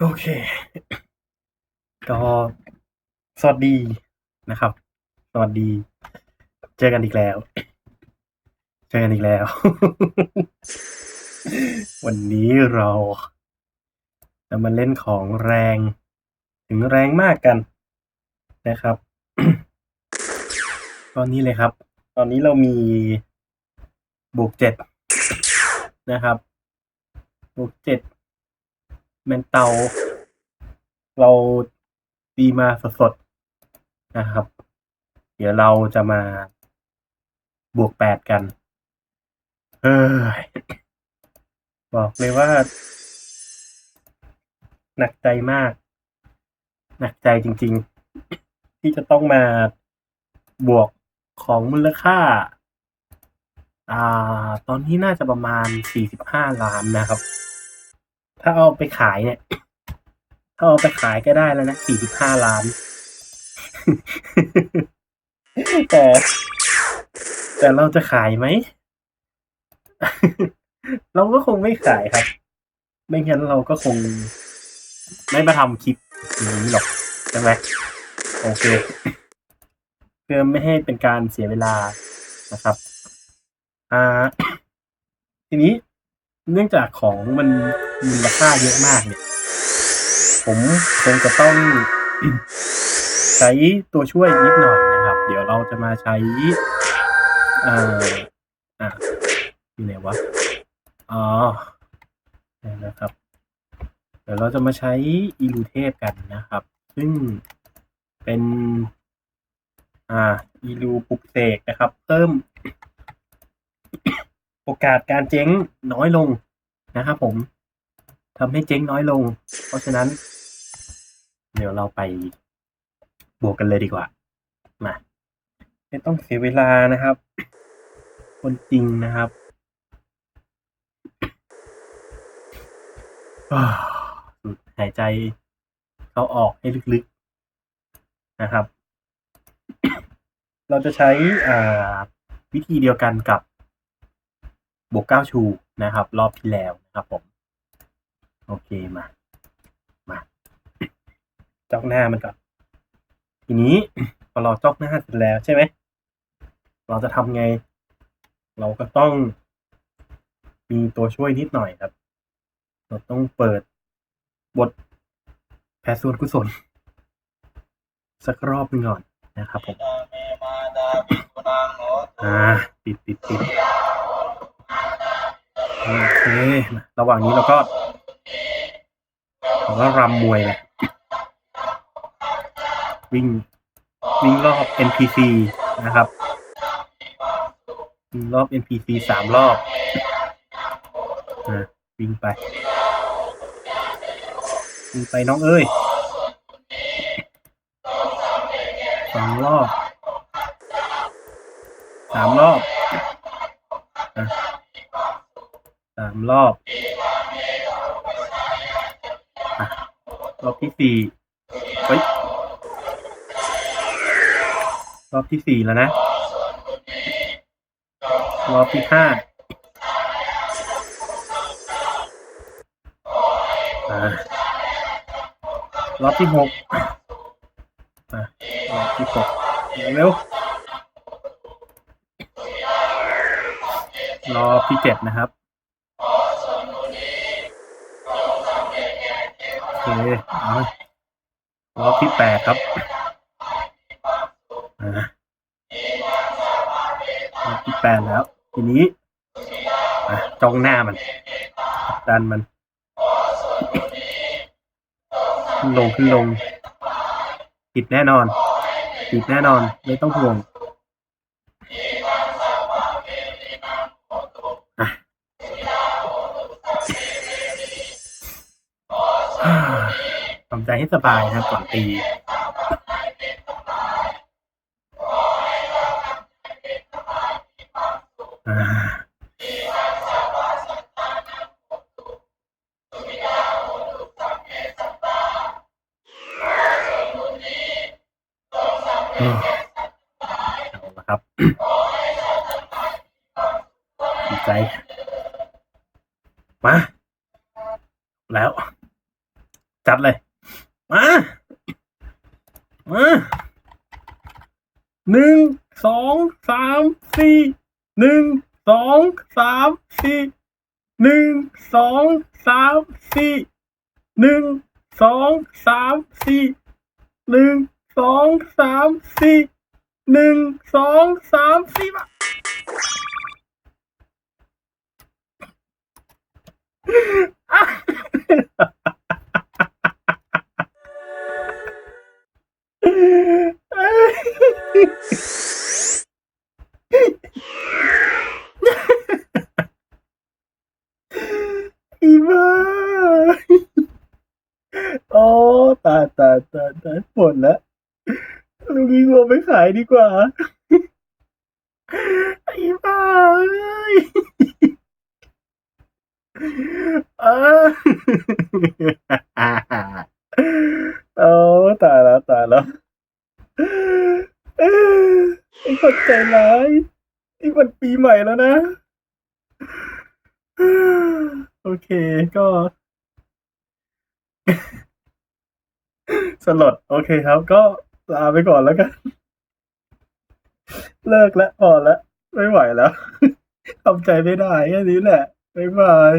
โอเค ก็สวัสดีนะครับ สวัสดี เจอกันอีกแล้ว เจอกันอีกแล้ว วันนี้เราจะมาเล่นของแรง ถึงแรงมากกันนะครับ ตอนนี้เลยครับ ตอนนี้เรามีบวกเจ็ดนะครับบวกเจ็ด แมนเตา เราตีมาสดๆนะครับ เดี๋ยวเราจะมาบวกแปดกัน เฮ้ย บอกเลยว่า หนักใจมาก หนักใจจริง ๆ ที่จะต้องมาบวกของมูลค่า อ่า ตอนนี้น่าจะประมาณสี่สิบห้าล้านนะครับ ถ้าเอาไปขายเนี่ย ถ้าเอาไปขายก็ได้แล้วนะสี่สิบห้าล้าน แต่ แต่เราจะขายไหม เราก็คงไม่ขายครับ ไม่งั้นเราก็คง ไม่มาทำคลิปนี้หรอกใช่ไหมโอเคเพื่อไม่ให้เป็นการเสียเวลานะครับ อ่า ทีนี้เนื่องจากของมัน มูลค่าเยอะมากเนี่ย ผมคงจะต้องใช้ตัวช่วยนิดหน่อยนะครับ เดี๋ยวเราจะมาใช้อ่ออะอยู่ไหนวะอ๋อนะครับ เดี๋ยวเราจะมาใช้อีลูเทพกันนะครับ ซึ่งเป็นอ่าอีลูปุกเสกนะครับ เพิ่มโอกาสการเจ๊งน้อยลงนะครับผม ทำให้เจ๊งน้อยลง เพราะฉะนั้น เดี๋ยวเราไปบวกกันเลยดีกว่า มา ไม่ต้องเสียเวลานะครับ คนจริงนะครับหายใจเข้าออกให้ลึกๆนะครับ เราจะใช้อ่าวิธีเดียวกันกับบวกเก้าชูนะครับ รอบที่แล้วนะครับผม โอเคมา มาจ้องหน้ามันก่อนทีนี้พอเราจ้องหน้าเสร็จแล้วใช่ไหม เราจะทำไง เราก็ต้อง มีตัวช่วยนิดหน่อยครับ เราต้องเปิดบทแผ่ส่วนกุศล สักรอบหนึ่งก่อนนะครับผมอ่าปิดปิดปิดโอเคระหว่างนี้เราก็ เราก็รำมวยเลยวิ่งวิ่งรอบ NPC นะครับวิ่งรอบ NPC สามรอบนะวิ่งไป วิ่งไปน้องเอ้ยสองรอบสามรอบนะสามรอบ รอบที่สี่เฮ้ยรอบที่สี่แล้วนะ รอบที่ห้าอ่ารอบที่หกอะรอบที่หกเร็ว รอบที่เจ็ดนะครับ เคเอารอบที่แปดครับอ่ารอบที่แปดแล้ว ทีนี้จ้องหน้ามัน ดันมัน ขึ้นลงขึ้นลง ติดแน่นอน ติดแน่นอน ไม่ต้องห่วง ทำใจให้สบายนะครับก่อนตีนะครับดีใจ มา แล้ว จัด มา มาหนึ่งสองสามสี่หนึ่งสองสามสี่หนึ่งสองสามสี่หนึ่งสองสามสี่หนึ่งสองสามสี่หนึ่งสองสามสี่มาอะ หมดแล้วลูกนี้งไปขายดีกว่าไอีบ้าเอ้ยเออโอ้ตายแล้วตายแล้วไอ้คนใจร้ายนี่มันปีใหม่แล้วนะ โอเคก็ สลดโอเคครับ ก็ลาไปก่อนแล้วกัน เลิกแล้วพอแล้วไม่ไหวแล้วทำใจไม่ได้แค่นี้แหละบ๊ายบาย